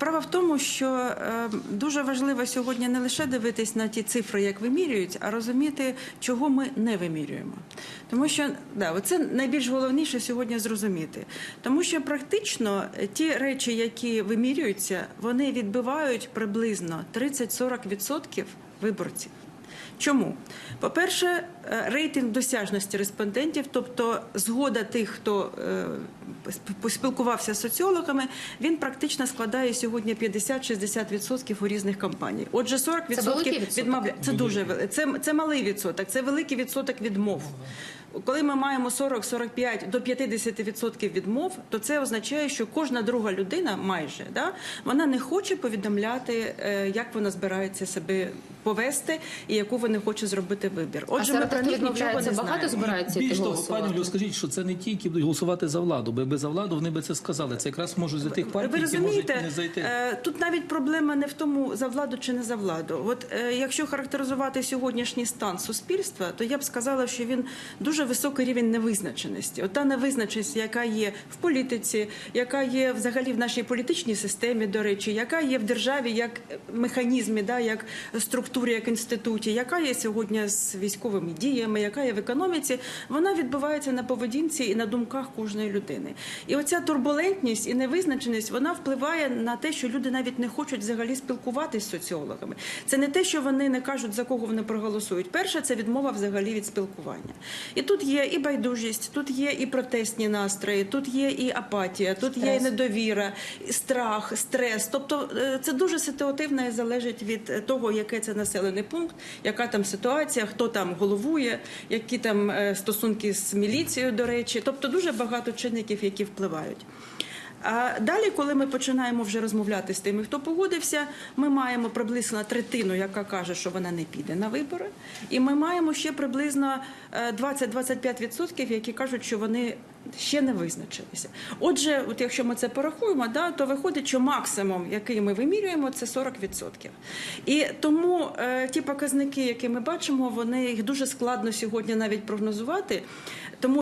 Справа в тому, що е, дуже важливо сьогодні не лише дивитись на ті цифри, як вимірюють, а розуміти, чого ми не вимірюємо. Тому що це найбільш головніше сьогодні зрозуміти. Тому що практично е, ті речі, які вимірюються, вони відбивають приблизно 30-40% виборців. Чому? По-перше, е, рейтинг досяжності респондентів, тобто згода тих, хто сп- з соціологами, він практично складає сьогодні 50-60% у різних компаній. Отже, 40% Це великий відсоток? відмовля... Це дуже вели- це, це малий відсоток, це великий відсоток відмов. Коли ми маємо 40-45 до 50% відмов, то це означає, що кожна друга людина майже да, вона не хоче повідомляти, е, як вона збирається себе повести і яку вона хоче зробити вибір. А Отже, ми серед про них нічого не багато знаємо. збирається Більш того, пані Олю, скажіть, що це не ті, які будуть голосувати за владу, бо якби за владу вони би це сказали. Це якраз можуть за тих партій, які можуть не зайти. е, тут навіть проблема не в тому, за владу чи не за владу. От е, якщо характеризувати сьогоднішній стан суспільства, то я б сказала, що він дуже високий рівень невизначеності. От та невизначеність, яка є в політиці, яка є взагалі в нашій політичній системі, до речі, яка є в державі як механізмі, да, як структурі, як інституті, яка є сьогодні з військовими діями, яка є в економіці, вона відбувається на поведінці і на думках кожної людини. І оця турбулентність і невизначеність вона впливає на те, що люди навіть не хочуть взагалі спілкуватися з соціологами. Це не те, що вони не кажуть, за кого вони проголосують. Перше це відмова взагалі від спілкування. І тут є і байдужість, тут є і протестні настрої, тут є і апатія, тут є і недовіра, і страх, стрес. Тобто е, це дуже ситуативно і залежить від е, того, яке це населений пункт, яка там ситуація, хто там головує, які там е, стосунки з міліцією, до речі. Тобто дуже багато чинників, які впливають. А далі, коли ми починаємо вже розмовляти з тими, хто погодився, ми маємо приблизно третину, яка каже, що вона не піде на вибори, і ми маємо ще приблизно е, 20-25%, які кажуть, що вони ще не визначилися. Отже, от якщо ми це порахуємо, да, то виходить, що максимум, який ми вимірюємо, це 40%. І тому е, ті показники, які ми бачимо, вони їх дуже складно сьогодні навіть прогнозувати. Тому